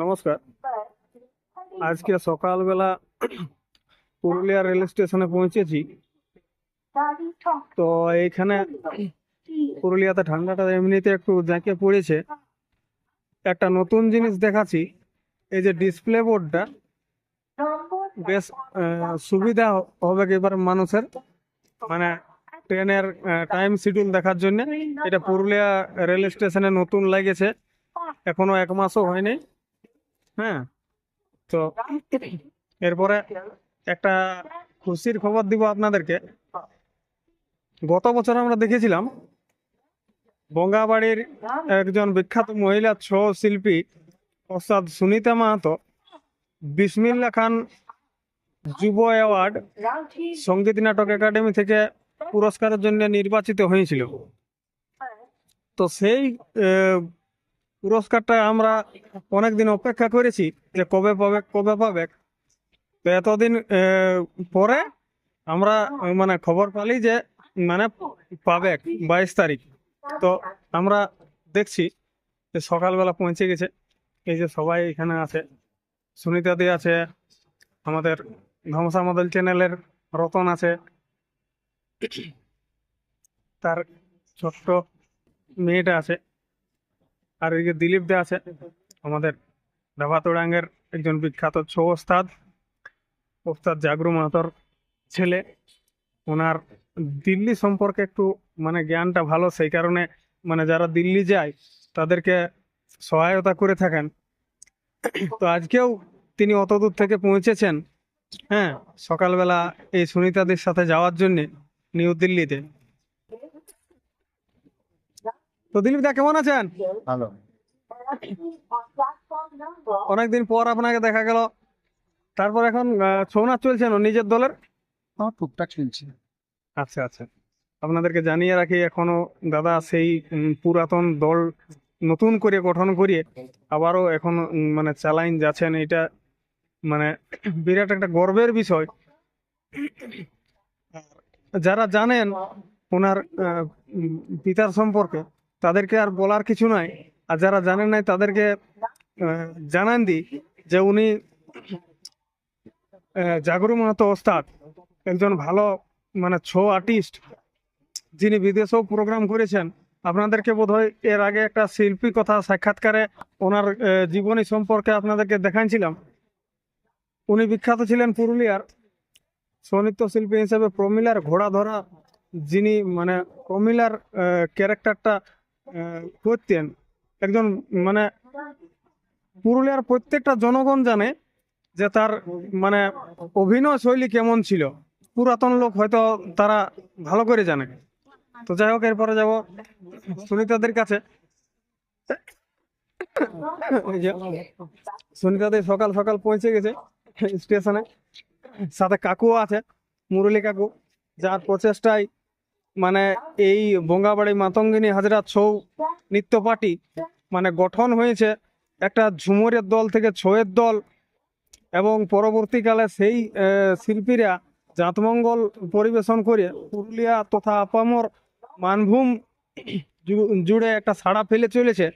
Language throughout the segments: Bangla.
নমস্কার। আজকে সকালবেলা পুরুলিয়া রেল স্টেশনে পৌঁছেছি। তো এইখানে পুরুলিয়াতে ঠান্ডাটা এমনিতে একটু জাঁকে পড়েছে। একটা নতুন জিনিস দেখাচ্ছি। এই যে ডিসপ্লে বোর্ডটা, বেশ সুবিধা হবে এবার মানুষের মানে ট্রেনের টাইম শিডিউল দেখার জন্য। এটা পুরুলিয়া রেল স্টেশনে নতুন লেগেছে। এখনও এক মাসও হয়নি। হ্যাঁ? তো এরপরে একটা খুশির খবর দিব আপনাদেরকে। গত বছর আমরা দেখেছিলাম বঙ্গাবাড়ির একজন বিখ্যাত মহিলা ছৌ শিল্পী অর্থাৎ সুনিতা মাহাতো বিসমিল্লা খান যুব অ্যাওয়ার্ড সংগীত নাটক একাডেমি থেকে পুরস্কারের জন্য নির্বাচিত হয়েছিল। তো সেই পুরস্কারটা আমরা অনেকদিন অপেক্ষা করেছি যে কবে পাবে কবে পাবে। তো এতদিন পরে আমরা মানে খবর পালি যে মানে পাবে বাইশ তারিখ। তো আমরা দেখছি যে সকালবেলা পৌঁছে গেছে। এই যে সবাই এখানে আছে। সুনিতা দি আছে। আমাদের ধমসা মদল চ্যানেলের রতন আছে। তার ছোট্ট মেয়েটা আছে। আর এদিকে দিলীপ দে আছে আমাদের দাভাতোড়াঙ্গের একজন বিখ্যাত ছৌ ওস্তাদ ওস্তাদ জাগরু মাহাতর ছেলে। ওনার দিল্লি সম্পর্কে একটু মানে জ্ঞানটা ভালো, সেই কারণে মানে যারা দিল্লি যায়, তাদেরকে সহায়তা করে থাকেন। তো আজকেও তিনি অত দূর থেকে পৌঁছেছেন হ্যাঁ সকালবেলা এই সুনিতাদের সাথে যাওয়ার জন্যে নিউ দিল্লিতে। তো দিলীপ দা কেমন আছেন? ভালো। অনেকদিন পর আপনাকে দেখা গেল। তারপর এখন ছৌ নাচ চলছে না নিজের দলের? টুকটাক চলছে। আচ্ছা আচ্ছা। আপনাদেরকে জানিয়ে রাখি এখনও দাদা সেই পুরাতন দল নতুন করে গঠন করিয়ে আবারও এখন মানে চালাইন যাচ্ছেন। এটা মানে বিরাট একটা গর্বের বিষয়। যারা জানেন ওনার পিতার সম্পর্কে তাদেরকে আর বলার কিছু নাই। আর যারা জানেন নাই, তাদেরকে জানান দিই যে উনি জাগরু মাহাতো ওস্তাদ, একজন ভালো মানে ছৌ আর্টিস্ট, যিনি বিদেশেও প্রোগ্রাম করেছেন। আপনাদেরকে বোধহয় এর আগে একটা শিল্পী কথা সাক্ষাৎকারে ওনার জীবনী সম্পর্কে আপনাদেরকে দেখাইছিলাম। উনি বিখ্যাত ছিলেন পুরুলিয়ার সৌনৃত্য শিল্পী হিসেবে প্রমিলার ঘোড়া ধরা যিনি মানে প্রমিলার ক্যারেক্টারটা করতেন একজন মানে পুরুলিয়ার প্রত্যেকটা জনগণ জানে যে তার মানে অভিনয় শৈলী কেমন ছিল। পুরাতন লোক হয়তো তারা ভালো করে জানে। তো যাই হোক, এরপরে যাব সুনিতাদের কাছে। সুনিতাদের সকাল সকাল পৌঁছে গেছে স্টেশনে। সাথে কাকুও আছে, মুরলী কাকু। যার প্রচেষ্টায় মানে এই বঙ্গাবাড়ি মাতঙ্গিনী হাজরা ছৌ নৃত্য পার্টি মানে গঠন হয়েছে একটা ঝুমুরের দল থেকে ছৌয়ের দল এবং পরবর্তীকালে সেই শিল্পীরা জাতমঙ্গল পরিবেশন করে পুরুলিয়া তথা আপামর মানভূম জুড়ে একটা সাড়া ফেলে চলেছে।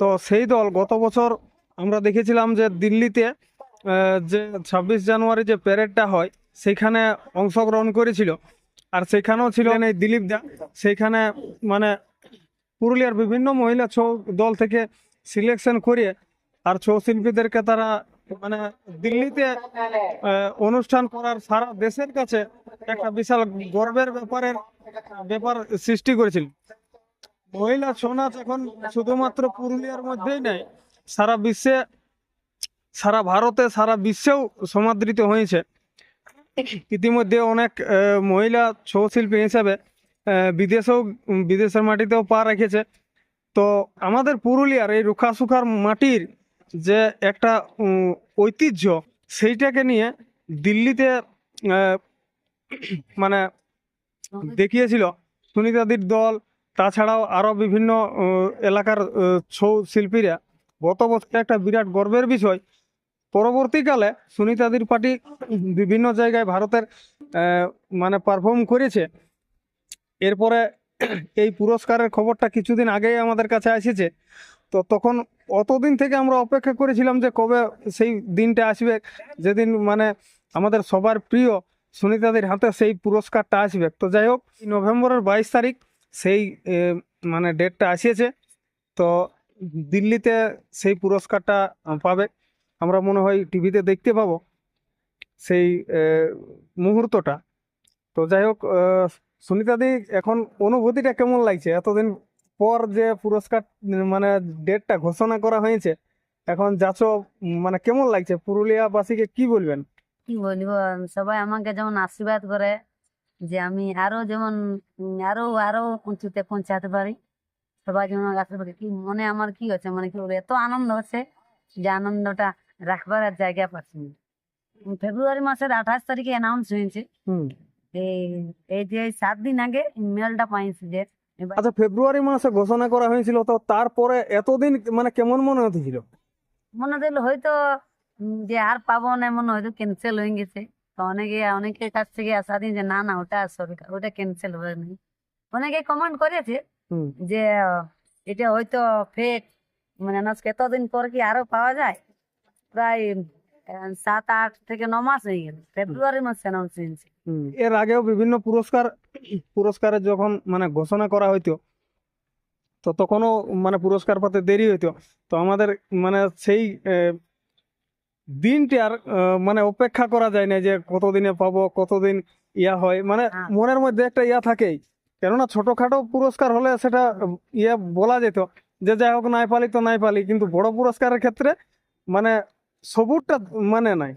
তো সেই দল গত বছর আমরা দেখেছিলাম যে দিল্লিতে যে ছাব্বিশ জানুয়ারি যে প্যারেডটা হয়, সেখানে অংশগ্রহণ করেছিল। আর সেখানেও ছিলেন এই দিলীপ দা। সেইখানে মানে পুরুলিয়ার বিভিন্ন মহিলা ছৌ দল থেকে সিলেকশন করে আর ছৌ শিল্পীদেরকে তারা মানে দিল্লিতে অনুষ্ঠান করার সারা দেশের কাছে একটা বিশাল গর্বের ব্যাপারের ব্যাপার সৃষ্টি করেছিল। মহিলা ছৌ নাচ এখন শুধুমাত্র পুরুলিয়ার মধ্যেই নাই, সারা বিশ্বে, সারা ভারতে, সারা বিশ্বেও সমাদৃত হয়েছে। ইতিমধ্যে অনেক মহিলা ছৌ শিল্পী হিসাবে বিদেশেও বিদেশের মাটিতেও পা রেখেছে। তো আমাদের পুরুলিয়ার এই রুখা সুখার মাটির যে একটা ঐতিহ্য, সেইটাকে নিয়ে দিল্লিতে মানে দেখিয়েছিল সুনিতাদির দল, তাছাড়াও আরও বিভিন্ন এলাকার ছৌ শিল্পীরা গত বছর একটা বিরাট গর্বের বিষয় পরবর্তীকালে সুনিতাদির পার্টি বিভিন্ন জায়গায় ভারতের মানে পারফর্ম করেছে। এরপরে এই পুরস্কারের খবরটা কিছুদিন আগেই আমাদের কাছে এসেছে তো তখন অতদিন থেকে আমরা অপেক্ষা করেছিলাম যে কবে সেই দিনটা আসবে। যেদিন মানে আমাদের সবার প্রিয় সুনিতাদের হাতে সেই পুরস্কারটা আসবে। তো যাই হোক, নভেম্বরের বাইশ তারিখ সেই মানে ডেটটা আসিয়েছে তো দিল্লিতে সেই পুরস্কারটা পাবে। আমরা মনে হয় টিভিতে দেখতে পাবো সেই মুহূর্তটা। তো যাই হোক সুনিতাদি এখন অনুভূতিটা কেমন লাগছে? এতদিন পর যে পুরস্কার মানে ডেটটা ঘোষণা করা হয়েছে, এখন যাচ্ছ মানে কেমন লাগছে? পুরুলিয়াবাসীকে কি বলবেন? কি বলব? সবাই আমাকে যেমন আশীর্বাদ করে যে আমি আরও যেমন আরও আরও উঁচুতে পৌঁছাতে পারি। সবাই যেমন আশীর্বাদ কি মনে, আমার কি হচ্ছে? মানে কি বলব? এত আনন্দ হচ্ছে যে আনন্দটা রাখবার আর জায়গা পাচ্ছি না। ফেব্রুয়ারি মাসের আঠাশ তারিখে অ্যানাউন্স হয়েছে। হুম। এই এই যে সাত দিন আগে মেলটা পাইছি যে আচ্ছা ফেব্রুয়ারি মাসে ঘোষণা করা হয়েছিল তো তারপরে এতদিন মানে কেমন মনে হতেছিল মনে হলো হয়তো যে আর পাবো না মনে হয়তো ক্যান্সেল হয়ে গেছে। তো অনেকে অনেকের কাছ থেকে আশা দিন যে না না ওটা সরকার ওটা ক্যান্সেল হয়ে নাই। অনেকে কমেন্ট করেছে যে এটা হয়তো ফেক মানে এতদিন পর কি আরও পাওয়া যায়? প্রায় সাত আট থেকে ন মাস হয়ে গেল। ফেব্রুয়ারি মাসে অ্যানাউন্স হয়েছে। এর আগেও বিভিন্ন পুরস্কার পুরস্কারের যখন মানে ঘোষণা করা হইতো তো তখনও মানে পুরস্কার পাতে দেরি হইতো। তো আমাদের মানে সেই আহ, দিনটার আহ, মানে অপেক্ষা করা যায় না যে কতদিনে পাবো কতদিন ইয়া হয়। মানে হ্যাঁ। মনের মধ্যে একটা ইয়া থাকেই। কেননা ছোটখাটো পুরস্কার হলে সেটা ইয়ে বলা যেত যে যাই হোক নাই পালি তো নাই পালি। কিন্তু বড় পুরস্কারের ক্ষেত্রে মানে সবুরটা মানে নাই।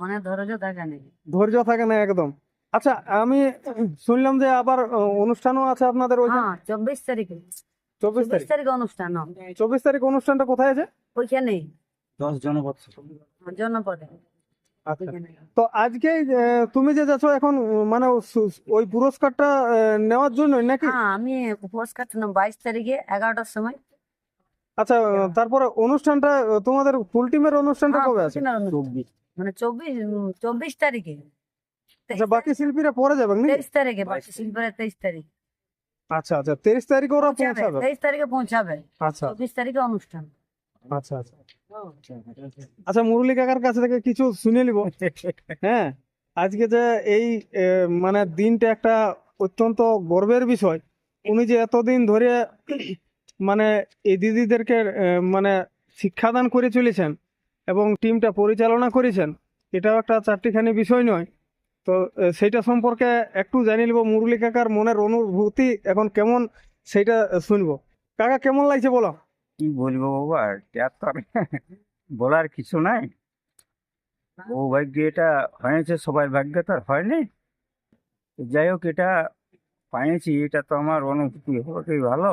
মনে ধৈর্য থাকে নেই ধৈর্য থাকে না একদম। আচ্ছা আমি শুনলাম যে আবার অনুষ্ঠানও আছে আপনাদের ওইখানে হ্যাঁ চব্বিশ তারিখে। চব্বিশ তারিখ। অনুষ্ঠান হ্যাঁ। চব্বিশ তারিখ অনুষ্ঠানটা কোথায় আছে? ওইখানেই দশ জনবৎসর জনপদে। আচ্ছা। তো আজকে আহ, তুমি যে যাচ্ছ এখন মানে ওই পুরস্কারটা নেওয়ার জন্য নাকি? হ্যাঁ আমি পুরস্কার বাইশ তারিখে এগারোটার সময় আচ্ছা তারপরে অনুষ্ঠানটা তোমাদের ফুল টিমের অনুষ্ঠানটা হ্যাঁ, কবে আছে? মানে চব্বিশ চব্বিশ তারিখে। আচ্ছা বাকি শিল্পীরা পরে যাবে তেইশ তারিখে বাকি শিল্পের তেইশ তারিখ। আচ্ছা আচ্ছা তেইশ তারিখে ওরা পৌঁছাবে তেইশ তারিখে পৌঁছাবে। আচ্ছা। চব্বিশ তারিখে অনুষ্ঠান। আচ্ছা আচ্ছা। আচ্ছা মুরলী কাকার কাছ থেকে কিছু শুনে নিব। হ্যাঁ আজকে যে এই মানে দিনটা একটা অত্যন্ত গর্বের বিষয়। উনি যে এতদিন ধরে মানে এই দিদিদেরকে মানে শিক্ষাদান করে চলেছেন এবং টিমটা পরিচালনা করেছেন, এটাও একটা চারটিখানি বিষয় নয়। তো সেইটা সম্পর্কে একটু জানিয়ে নিব, মুরলী কাকার মনের অনুভূতি এখন কেমন, সেইটা শুনব। কাকা, কেমন লাগছে বলো? কি বলব বাবা আর বলার কিছু নাই। ও ভাগ্য এটা হয়েছে, সবার ভাগ্য তো আর হয়নি। যাই হোক, এটা পাইছি এটা তো আমার অনুভূতি হলোই ভালো?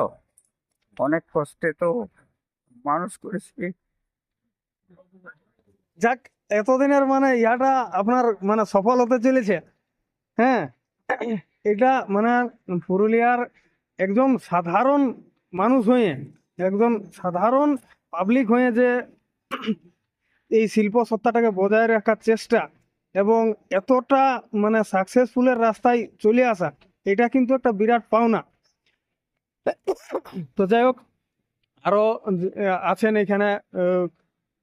অনেক কষ্টে তো মানুষ করেছি। যাক, এতদিনের মানে ইয়াটা আপনার মানে সফল হতে চলেছে। হ্যাঁ এটা মানে পুরুলিয়ার একদম সাধারণ মানুষ হয়ে একজন সাধারণ পাবলিক হয়ে যে এই শিল্প সত্তাটাকে বজায় রাখার চেষ্টা এবং এতটা মানে সাকসেসফুলের রাস্তায় চলে আসা, এটা কিন্তু একটা বিরাট পাওনা। তো যাই হোক আরও আছেন এখানে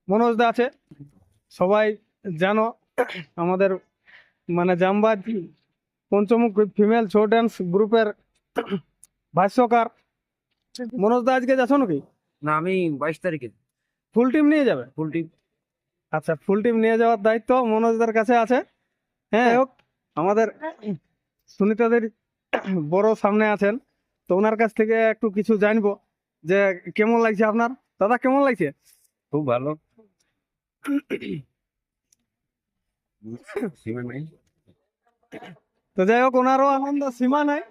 মনোজদা আছে। সবাই জানো আমাদের মানে জামবাজ পঞ্চমুখ ফিমেল শো ড্যান্স গ্রুপের ভাষ্যকার। মনোজদা আজকে যাচ্ছ নাকি? না আমি বাইশ তারিখে। ফুল টিম নিয়ে যাবে? ফুল টিম আচ্ছা ফুল টিম নিয়ে যাওয়ার দায়িত্ব মনোজদের কাছে আছে। হ্যাঁ হোক আমাদের সুনিতাদের বড় সামনে আছেন। তো ওনার কাছ থেকে একটু কিছু জানব যে কেমন লাগছে আপনার? দাদা কেমন লাগছে? খুব ভালো। তো যাই হোক ওনারও আনন্দ সীমা নাই।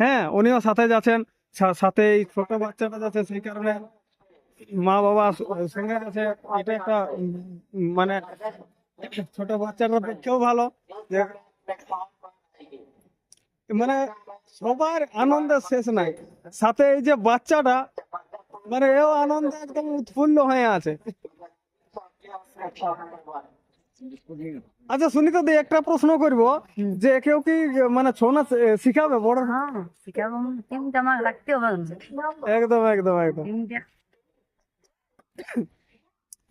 হ্যাঁ উনিও সাথে যাচ্ছেন। সা- সাথে এই ছোট বাচ্চাটা যাচ্ছে সেই কারণে মা বাবা সঙ্গে আছে। এটা একটা মানে ছোট বাচ্চাটা দেখতেও ভালো। মানে সবার আনন্দের শেষ নাই। সাথে এই যে বাচ্চাটা মানে এও আনন্দে একদম উৎফুল্ল হয়ে আছে। আচ্ছা সুনিতা দি একটা প্রশ্ন করব যে কেউ কি মানে ছৌ নাচ শিখাবে বড়? হ্যাঁ শিখাবো। টিমটা আমার রাখতে হবে একদম একদম একদম।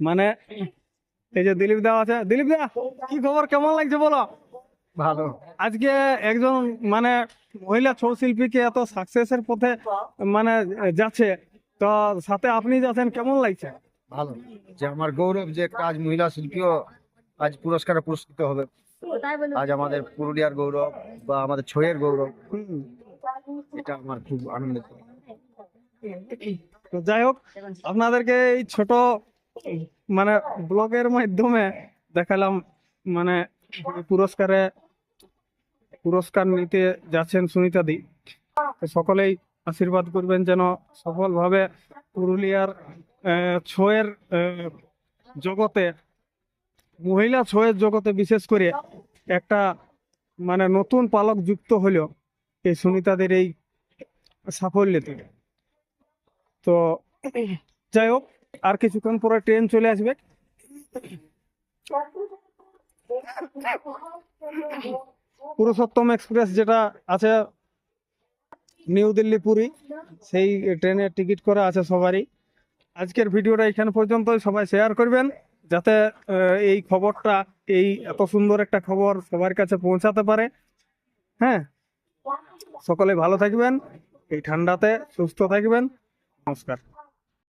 মানে এই যে দিলীপ দা আছে দিলীপ দা কি খবর? কেমন লাগছে বলো? ভালো। আজকে একজন মানে মহিলা ছৌ শিল্পীকে এত সাকসেসের পথে মানে যাচ্ছে তো সাথে আপনি যাচ্ছেন কেমন লাগছে? ভালো। যে আমার গৌরব যে কাজ মহিলা শিল্পীও আজ পুরস্কারে পুরস্কৃত হবে। আজ আমাদের পুরুলিয়ার গৌরব বা আমাদের ছয়ের গৌরব। এটা আমার খুব আনন্দিত তো যাই হোক আপনাদেরকে এই ছোট মানে ব্লগের মাধ্যমে দেখালাম মানে পুরস্কারে পুরস্কার নিতে যাচ্ছেন সুনিতা দি। সকলেই আশীর্বাদ করবেন যেন সফলভাবে পুরুলিয়ার ছয়ের জগতে, মহিলা ছয়ের জগতে বিশেষ করে একটা মানে নতুন পালক যুক্ত হলো এই সুনিতাদের এই সাফল্যতে। তো যাই হোক, আর কিছুক্ষণ পরে ট্রেন চলে আসবে। পুরুষোত্তম এক্সপ্রেস যেটা আছে নিউ দিল্লি পুরী, সেই ট্রেনের টিকিট করা আছে সবারই। আজকের ভিডিওটা এখানে পর্যন্তই, সবাই শেয়ার করবেন, যাতে এই খবরটা, এই এত সুন্দর একটা খবর সবার কাছে পৌঁছাতে পারে। হ্যাঁ? সকলে ভালো থাকবেন, এই ঠান্ডাতে সুস্থ থাকবেন। নমস্কার।